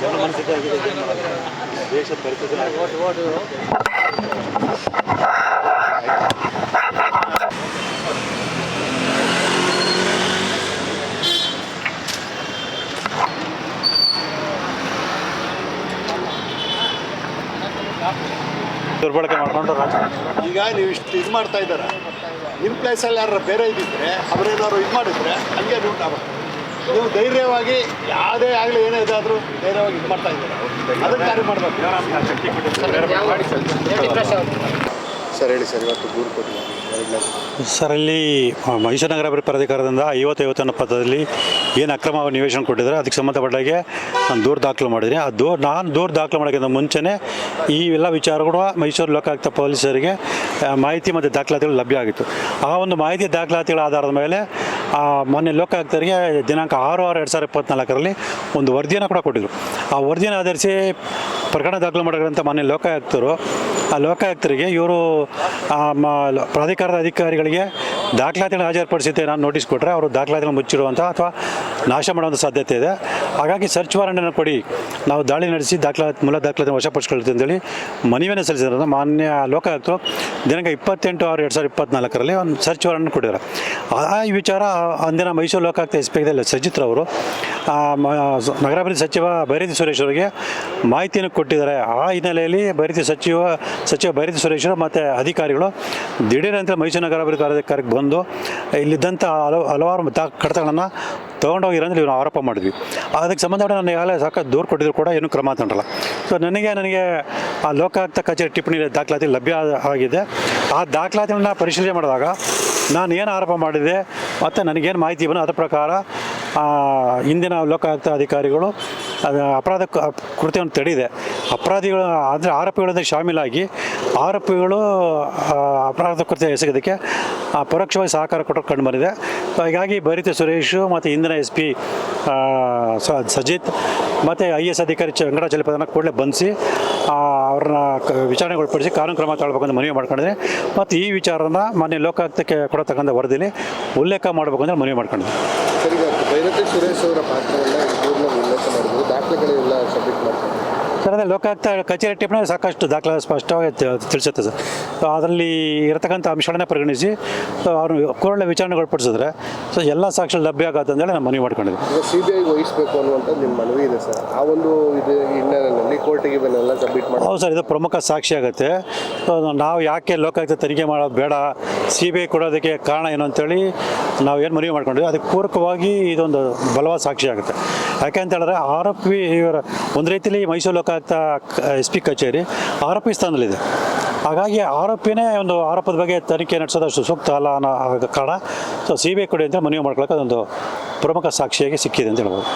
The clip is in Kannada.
ಆಗಿದೆ? ದೇಶದ ಪರಿಸ್ಥಿತಿ ದುರ್ಬಳಕೆ ಮಾಡ್ಕೊಂಡ್ರ ಈಗ ನೀವು ಇಷ್ಟು ಇದು ಮಾಡ್ತಾ ಇದ್ದಾರ ನಿಮ್ಮ ಪ್ಲೇಸಲ್ಲಿ ಯಾರು ಬೇರೆ ಇದ್ದಿದ್ರೆ, ಅವರೇನಾದ್ರು ಇದು ಮಾಡಿದ್ರೆ, ಹಂಗೆ ನೀವು ನಾವು- ನೀವು ಧೈರ್ಯವಾಗಿ ಯಾವುದೇ ಆಗಲಿ ಏನೇ ಇದಾದರೂ ಧೈರ್ಯವಾಗಿ ಇದು ಮಾಡ್ತಾ ಇದ್ದೀರಾ? ಅದನ್ನು ಕಾರ್ಯ ಮಾಡಬೇಕು? ಸರ್ ಹೇಳಿ ಸರ್ ಇವತ್ತು ದೂರು ಕೊಟ್ಟಿದ್ದಾರೆ. ಸರ್ ಅಲ್ಲಿ ಮೈಸೂರು ನಗರ ಅಭಿವೃದ್ಧಿ ಪ್ರಾಧಿಕಾರದಿಂದ ಐವತ್ತು ಐವತ್ತೊಂದು ಪದದಲ್ಲಿ ಏನು ಅಕ್ರಮ ನಿವೇಶನ ಕೊಟ್ಟಿದ್ದಾರೆ ಅದಕ್ಕೆ ಸಂಬಂಧಪಟ್ಟಾಗೆ ನಾನು ದೂರು ದಾಖಲು ಮಾಡಿದ್ದೀನಿ. ಆ ದೂರು ನಾನು ದೂರು ದಾಖಲು ಮಾಡೋಕ್ಕಿಂತ ಮುಂಚೆನೇ ಈ ಎಲ್ಲ ವಿಚಾರಗಳು ಮೈಸೂರು ಲೋಕಾಯುಕ್ತ ಪೊಲೀಸರಿಗೆ ಮಾಹಿತಿ ಮತ್ತು ದಾಖಲಾತಿಗಳು ಲಭ್ಯ ಆಗಿತ್ತು. ಆ ಒಂದು ಮಾಹಿತಿ ದಾಖಲಾತಿಗಳ ಆಧಾರದ ಮೇಲೆ ಮೊನ್ನೆ ಲೋಕಾಯುಕ್ತರಿಗೆ ದಿನಾಂಕ ಆರು ಆರು ಎರಡು ಸಾವಿರದ ಇಪ್ಪತ್ನಾಲ್ಕರಲ್ಲಿ ಒಂದು ವರದಿಯನ್ನು ಕೂಡ ಕೊಟ್ಟಿದ್ರು. ಆ ವರದಿಯನ್ನು ಆಧರಿಸಿ ಪ್ರಕರಣ ದಾಖಲು ಮಾಡಿರುವಂಥ ಮೊನ್ನೆ ಲೋಕಾಯುಕ್ತರು, ಆ ಲೋಕಾಯುಕ್ತರಿಗೆ ಇವರು ಪ್ರಾಧಿಕಾರದ ಅಧಿಕಾರಿಗಳಿಗೆ ದಾಖಲಾತಿಗಳನ್ನು ಹಾಜರುಪಡಿಸಿದ್ದೆ. ನಾನು ನೋಟಿಸ್ ಕೊಟ್ಟರೆ ಅವರು ದಾಖಲಾತಿಗಳನ್ನು ಮುಚ್ಚಿಡುವಂಥ ಅಥವಾ ನಾಶ ಮಾಡುವಂಥ ಸಾಧ್ಯತೆ ಇದೆ. ಹಾಗಾಗಿ ಸರ್ಚ್ ವಾರಂಟನ್ನು ಕೊಡಿ. ನಾವು ದಾಳಿ ನಡೆಸಿ ದಾಖಲಾತಿ, ಮೂಲ ದಾಖಲಾತಿ ವಶಪಡಿಸ್ಕೊಳ್ತೀವಿ ಅಂತೇಳಿ ಮನವಿಯನ್ನು ಸಲ್ಲಿಸಿದ್ರು ಮಾನ್ಯ ಲೋಕಾಯುಕ್ತರು ದಿನಾಂಕ ಇಪ್ಪತ್ತೆಂಟು ಆರು ಎರಡು ಸಾವಿರದ ಇಪ್ಪತ್ನಾಲ್ಕರಲ್ಲಿ ಒಂದು ಸರ್ಚ್ ವಾರಂಟ್ ಕೊಟ್ಟಿದ್ದಾರೆ. ಆ ಈ ವಿಚಾರ ಅಂದಿನ ಮೈಸೂರು ಲೋಕಾಯುಕ್ತ ಎಸ್ ಪಿ ಸಜಿತ್ ಅವರು ನಗರಾಭಿವೃದ್ಧಿ ಸಚಿವ ಭೈರತಿ ಸುರೇಶ್ ಅವರಿಗೆ ಮಾಹಿತಿಯನ್ನು ಕೊಟ್ಟಿದ್ದಾರೆ. ಆ ಹಿನ್ನೆಲೆಯಲ್ಲಿ ಭೈರತಿ ಸಚಿವ ಸಚಿವ ಭೈರತಿ ಸುರೇಶ್ ಮತ್ತು ಅಧಿಕಾರಿಗಳು ದಿಢೀರಂತೆ ಮೈಸೂರು ನಗರಾಭಿವೃದ್ಧಿ ಪ್ರಾಧಿಕಾರಕ್ಕೆ ಬಂದು, ಇಲ್ಲಿದ್ದಂಥ ಹಲವು, ಹಲವಾರು ಕಡತಗಳನ್ನು ತೊಗೊಂಡೋಗಿರೋದ್ರೆ ಇವ್ರು ಆರೋಪ ಮಾಡಿದ್ವಿ. ಅದಕ್ಕೆ ಸಂಬಂಧಪಟ್ಟ ನಾನು ಈಗಾಗಲೇ ಸಾಕಷ್ಟು ದೂರು ಕೊಟ್ಟಿದ್ರು ಕೂಡ ಏನು ಕ್ರಮ ತಗೊಂಡಲ್ಲ. ಸೊ ನನಗೆ ನನಗೆ ಆ ಲೋಕಾಯುಕ್ತ ಕಚೇರಿ ಟಿಪ್ಪಣಿ ದಾಖಲಾತಿ ಲಭ್ಯ ಆಗಿದೆ. ಆ ದಾಖಲಾತಿಗಳನ್ನ ಪರಿಶೀಲನೆ ಮಾಡಿದಾಗ ನಾನು ಏನು ಆರೋಪ ಮಾಡಿದೆ ಮತ್ತು ನನಗೇನು ಮಾಹಿತಿ ಬಂದು ಅದರ ಪ್ರಕಾರ ಇಂದಿನ ಲೋಕಾಯುಕ್ತ ಅಧಿಕಾರಿಗಳು ಅದು, ಅಪರಾಧ ಕೃತ್ಯವನ್ನು ತಡೆದಿದೆ. ಅಪರಾಧಿಗಳು ಅಂದರೆ ಆರೋಪಿಗಳಿಂದ ಶಾಮೀಲಾಗಿ, ಆರೋಪಿಗಳು ಅಪರಾಧ ಕೃತ್ಯ ಎಸಗೋದಕ್ಕೆ ಆ, ಪರೋಕ್ಷವಾಗಿ ಸಹಕಾರ ಕೊಟ್ಟರು ಕಂಡು ಬಂದಿದೆ. ಹೀಗಾಗಿ ಭರಿತ ಸುರೇಶ್ ಮತ್ತು ಇಂದಿನ ಎಸ್ ಪಿ ಸಜಿತ್ ಮತ್ತು ಐ ಎಸ್ ಅಧಿಕಾರಿ ವೆಂಕಟಾಚಲಪದನ ಕೂಡಲೇ ಬಂಧಿಸಿ ಅವ್ರನ್ನ ವಿಚಾರಣೆಗೊಳಪಡಿಸಿ ಕಾನೂನು ಕ್ರಮ ತಗೊಳ್ಬೇಕಂತ ಮನವಿ ಮಾಡ್ಕೊಂಡಿದೆ. ಮತ್ತು ಈ ವಿಚಾರನ ಮೊನ್ನೆ ಲೋಕಾಯುಕ್ತಕ್ಕೆ ಕೊಡತಕ್ಕಂಥ ವರದಿಲಿ ಉಲ್ಲೇಖ ಮಾಡಬೇಕು ಮನವಿ ಮಾಡ್ಕೊಂಡಿದೆ. ಸುರೇಶ್ ಅವರ ಪಾತ್ರವನ್ನು ದಾಖಲೆಗಳೆಲ್ಲ ಸಬ್ಮಿಟ್ ಮಾಡ್ತಾರೆ. ಅದೇ ಲೋಕಾಯುಕ್ತ ಕಚೇರಿ ಟಿಪ್ಪಣಿ ಸಾಕಷ್ಟು ದಾಖಲೆ ಸ್ಪಷ್ಟವಾಗಿ ತಿಳಿಸುತ್ತೆ ಸರ್. ಸೊ ಅದರಲ್ಲಿ ಇರತಕ್ಕಂಥ ಅಂಶಗಳನ್ನ ಪರಿಗಣಿಸಿ ಅವರು ಕೂಡಲೇ ವಿಚಾರಣೆಗೊಳಪಡಿಸಿದ್ರೆ ಸೊ ಎಲ್ಲ ಸಾಕ್ಷಿಗಳು ಲಭ್ಯ ಆಗತ್ತೆ ಅಂತೇಳಿ ನಾನು ಮನವಿ ಮಾಡ್ಕೊಂಡಿದ್ದೆ ಈಗ ಸಿ ಬಿ ಐ ವಹಿಸಬೇಕು ಅನ್ನುವಂಥ ನಿಮ್ಮ ಮನವಿ ಇದೆ ಸರ್. ಆ ಒಂದು ಇದು ಹಿನ್ನೆಲೆಯಲ್ಲಿ ಕೋರ್ಟಿಗೆ ಇವನ್ನೆಲ್ಲ ಸಬ್ಮಿಟ್ ಮಾಡಿ. ಹೌದು ಸರ್ ಇದು ಪ್ರಮುಖ ಸಾಕ್ಷಿ ಆಗುತ್ತೆ. ಸೊ ನಾವು ಯಾಕೆ ಲೋಕಾಯುಕ್ತ ತನಿಖೆ ಮಾಡೋದು ಬೇಡ ಸಿ ಬಿ ಐ ಕೊಡೋದಕ್ಕೆ ಕಾರಣ ಏನು ಅಂತೇಳಿ ನಾವು ಏನು ಮನವಿ ಮಾಡ್ಕೊಂಡಿದ್ವಿ ಅದಕ್ಕೆ ಪೂರಕವಾಗಿ ಇದೊಂದು ಬಲವಾದ ಸಾಕ್ಷಿ ಆಗುತ್ತೆ. ಯಾಕೆ ಅಂತ ಹೇಳಿದ್ರೆ ಆರೋಪಿ ಇವರ ಒಂದು ರೀತಿಯಲ್ಲಿ ಮೈಸೂರು ಲೋಕಾಯುಕ್ತ ಎಸ್ ಪಿ ಕಚೇರಿ ಆರೋಪಿ ಸ್ಥಾನದಲ್ಲಿದೆ. ಹಾಗಾಗಿ ಆರೋಪಿನೇ ಒಂದು ಆರೋಪದ ಬಗ್ಗೆ ತನಿಖೆ ನಡೆಸೋದಷ್ಟು ಸೂಕ್ತ ಅಲ್ಲ ಅನ್ನೋ ಕಾರಣ. ಸೊ ಸಿ ಬಿ ಐ ಕೊಡಿ ಅಂತ ಮನವಿ ಮಾಡ್ಕೊಳ್ಳೋಕೆ ಅದೊಂದು ಪ್ರಮುಖ ಸಾಕ್ಷಿಯಾಗಿ ಸಿಕ್ಕಿದೆ ಅಂತ ಹೇಳ್ಬೋದು.